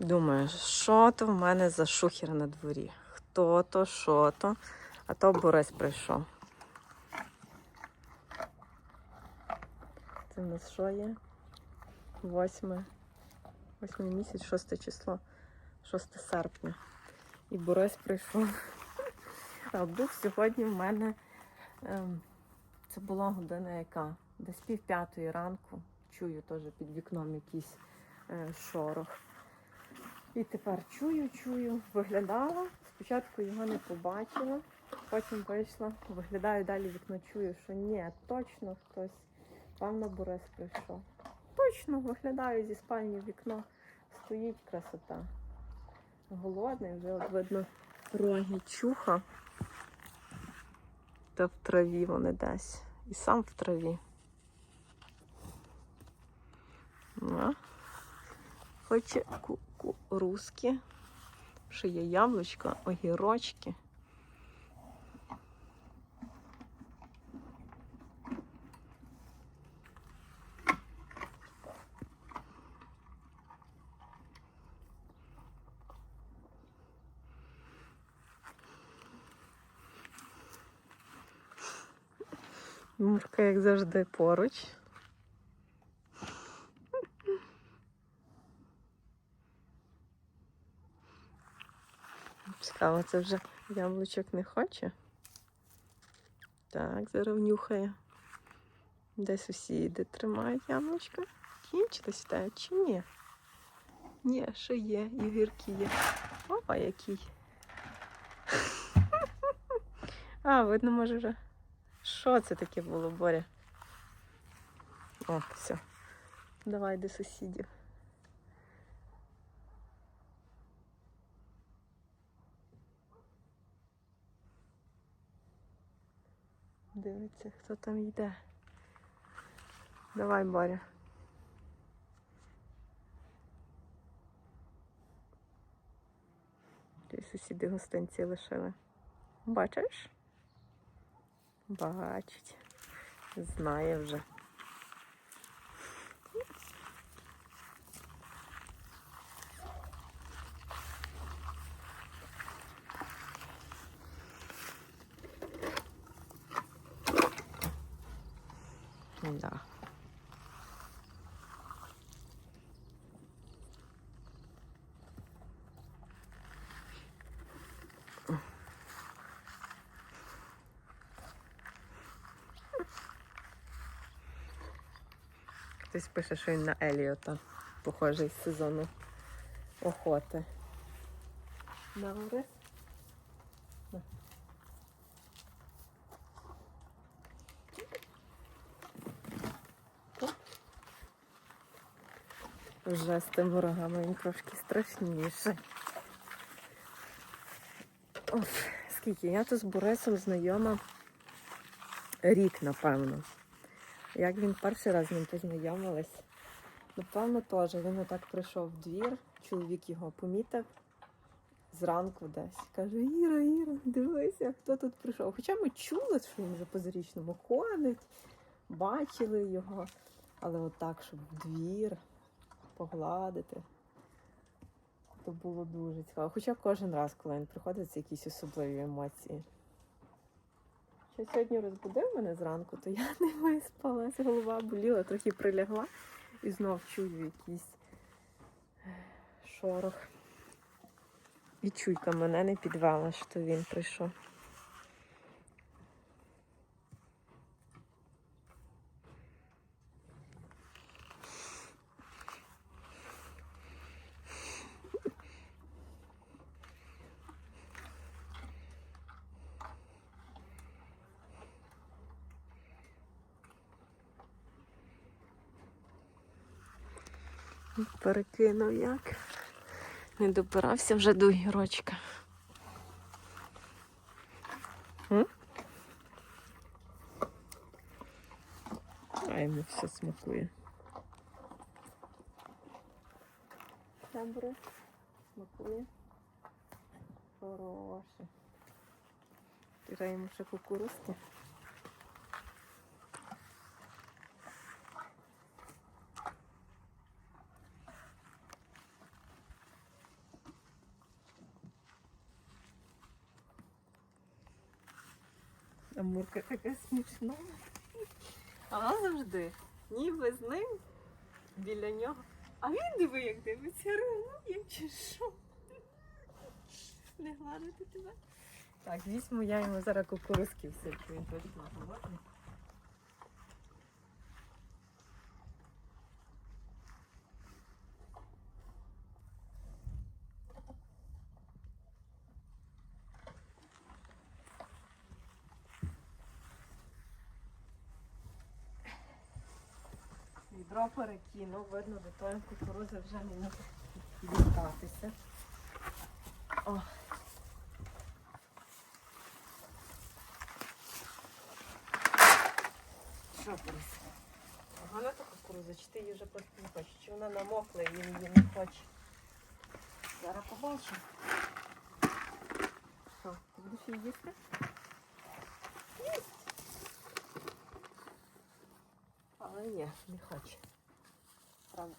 Думаю, що то в мене за шухер на дворі? Хто то, що то? А то Борис прийшов. Це в нас що є? Восьме. Восьмий місяць, шосте число, 6 серпня. І Борис прийшов. А був сьогодні в мене. Ем, це була година яка? Десь пів п'ятої ранку. Чую теж під вікном якийсь е, шорох. І тепер чую, чую, виглядала. Спочатку його не побачила, потім вийшла, виглядаю далі вікно, чую, що ні, точно хтось. Певно, Борис прийшов. Точно виглядаю зі спальні вікно. Стоїть красота. Голодний, вже от видно роги чуха. Та в траві вони десь. І сам в траві. Ну, Хоче кукурузки. Ще є яблучко, огірочки. Мурка, як завжди, поруч. Цікаво, це вже яблучок не хоче. Так, зараз нюхає. Де сусіди тримають яблучко? Кінчились те чи ні? Ні, ще є, і гіркі є. Опа, який. А, видно, може вже. Що це таке було, Боря? О, все. Давай до сусідів. Дивиться, хто там йде. Давай, Боря. Ті сусіди гостинці лишили. Бачиш? Бачить. Знає вже. Да. Хтось пише, що він на Еліота, похожий з сезону охоти. Добре. Вже з тим ворогами він трошки страшніше. Оф, скільки? Я тут з Борисом знайома рік, напевно. Як він перший раз з ним познайомилась, напевно, теж він отак прийшов в двір, чоловік його помітив зранку десь. Каже, Іра, Іра, дивися, хто тут прийшов. Хоча ми чули, що він вже по зарічному ходить, бачили його, але отак, щоб в двір погладити. То було дуже цікаво. Хоча кожен раз, коли він приходить, це якісь особливі емоції. Що сьогодні розбудив мене зранку, то я не виспалась, голова боліла, трохи прилягла і знов чую якийсь шорох. І чуйка мене не підвела, що він прийшов. Перекинув як. Не добирався вже до гірочка. А йому все смакує. Добре, смакує. Хороше. Тира йому ще кукурузки. Амурка така смішна. Вона завжди ніби з ним біля нього. А він диви, як дивиться, ревнує чи що? Не гладити тебе? Так, візьму я йому зараз кукурузки всипку, він точно голодний. Відро перекинув, видно, до тої кукурузи вже не може дістатися. О. Що Борис? Погана та кукуруза, чи ти її вже просто не хочеш? Чи вона намокла і її не хоче? Зараз побачимо. Що, ти будеш її їсти? Але ні, не хоче. Правда.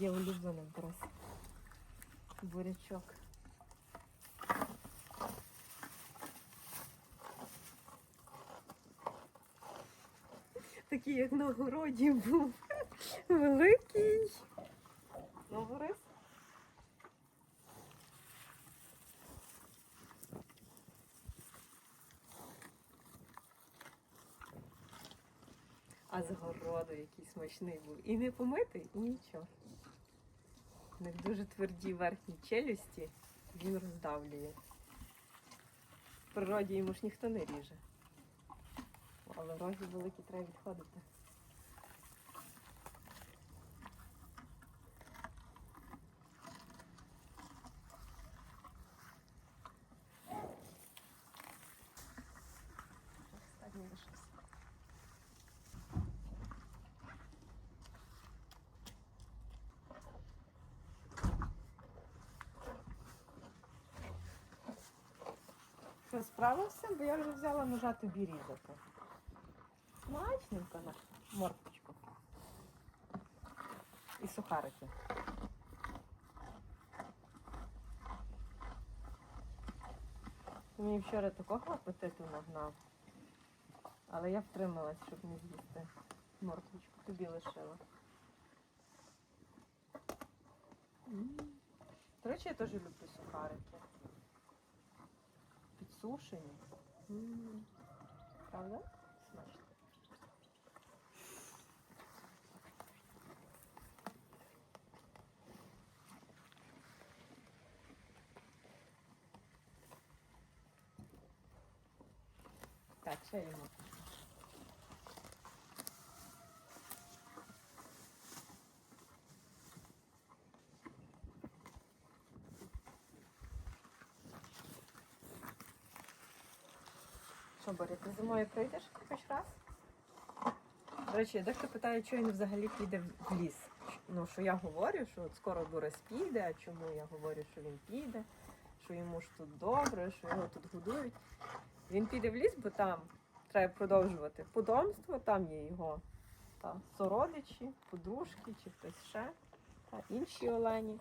Є улюблений брос. Бурячок. Такий, як на городі був. Великий. Ну, Борис? А з городу який смачний був. І не помитий, і нічого. Них дуже тверді верхні челюсті, він роздавлює. В природі йому ж ніхто не ріже. Але рогі великі треба відходити. Що, справився? Бо я вже взяла ножа тобі різати. Смачненько на морквочку. І сухарики. Мені вчора такого апетиту нагнав. Але я втрималась, щоб не з'їсти морквочку. Тобі лишила. До речі, я теж люблю сухарики. Підсушені. М. Правда? Смачно. Так, ще йому. Що, Боря, ти зимою прийдеш хоч раз? До речі, дехто питає, чого він взагалі піде в ліс. Ну, що я говорю, що от скоро Борис піде, а чому я говорю, що він піде, що йому ж тут добре, що його тут годують. Він піде в ліс, бо там треба продовжувати подомство, там є його та, сородичі, подружки чи хтось ще, та інші олені.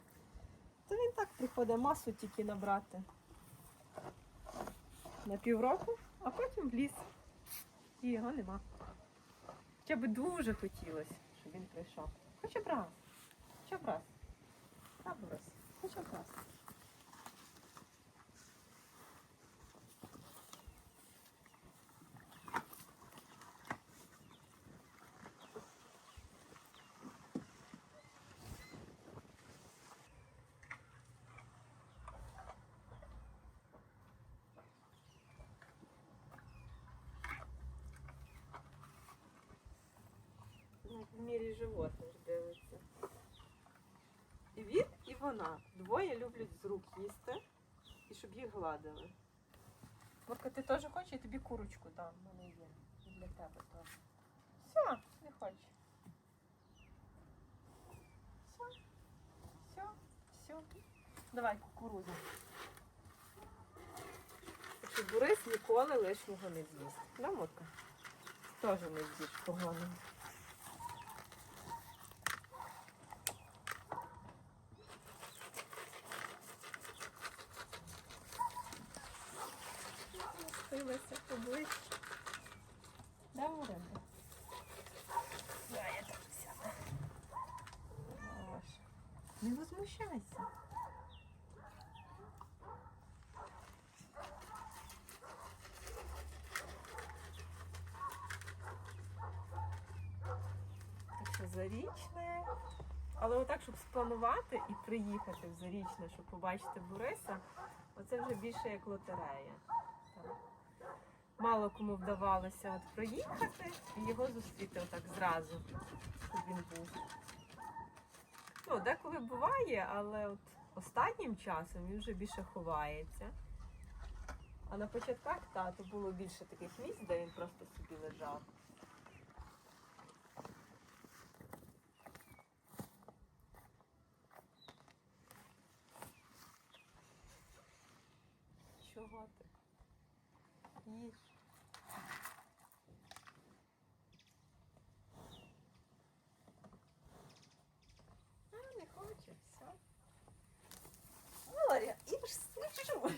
То він так приходить масу тільки набрати на півроку, а потім в ліс. І його нема. Хоча би дуже хотілося, щоб він прийшов. Хоча б раз. Хоча б раз. Хоча б раз. хоча б раз. Як в мірі животних дивиться. І він, і вона. Двоє люблять з рук їсти і щоб їх гладили. Мурка, ти теж хочеш? Я тобі курочку дам. У мене є. І для тебе теж. Все, не хоче. Все. Все. Все. Давай кукурузу. Що Борис ніколи лишнього не з'їсть. Да, Мурка? Теж не з'їш погано. Силася поближче. Да, Муренко? Да, я там сяду. Не возмущайся. Так що зарічне. Але отак, щоб спланувати і приїхати в зарічне, щоб побачити Бориса, оце вже більше як лотерея. Мало кому вдавалося от проїхати і його зустріти отак зразу, щоб він був. Ну, деколи буває, але от останнім часом він вже більше ховається. А на початках та, то було більше таких місць, де він просто собі лежав. Чого ти? Їж. А, не хоче, все. Валерія, їж смачу.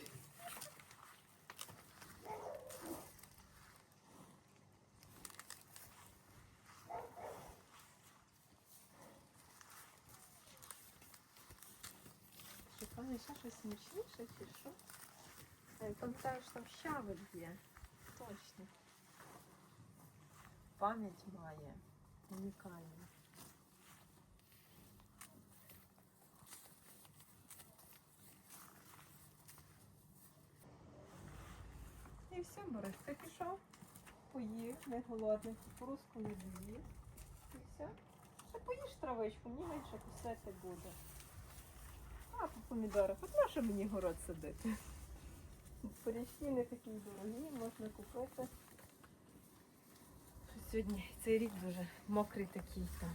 Шукали ще щось смачніше чи що? Я пам'ятаю, що там щавель є. Точно. Пам'ять має. Унікальна. І все, Борис, ти пішов, поїв, не голодний, кукурузку не доїв. І все. Ще поїж травичку, мені менше кусати буде. А по помідорах, от на що мені город садити? Порічки не такі дорогі, можна купити. Сьогодні цей рік дуже мокрий такий там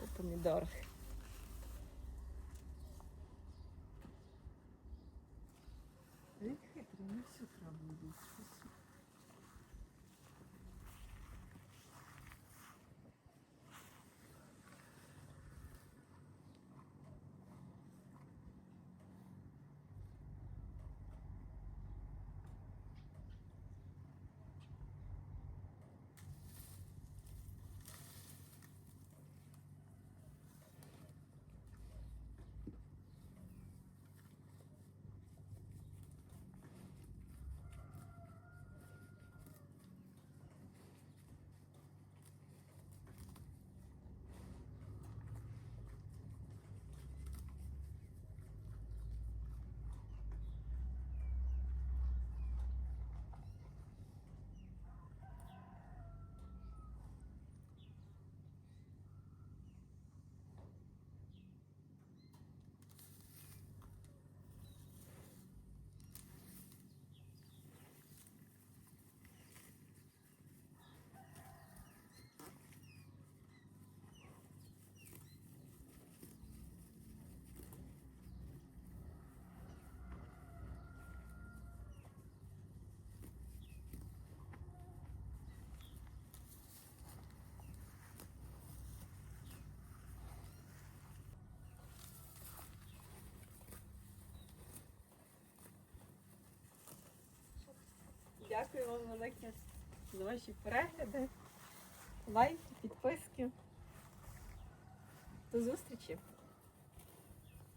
по помідорах. Він хитрий, не все треба їсти. Дякую вам велике за ваші перегляди, лайки, підписки. До зустрічі!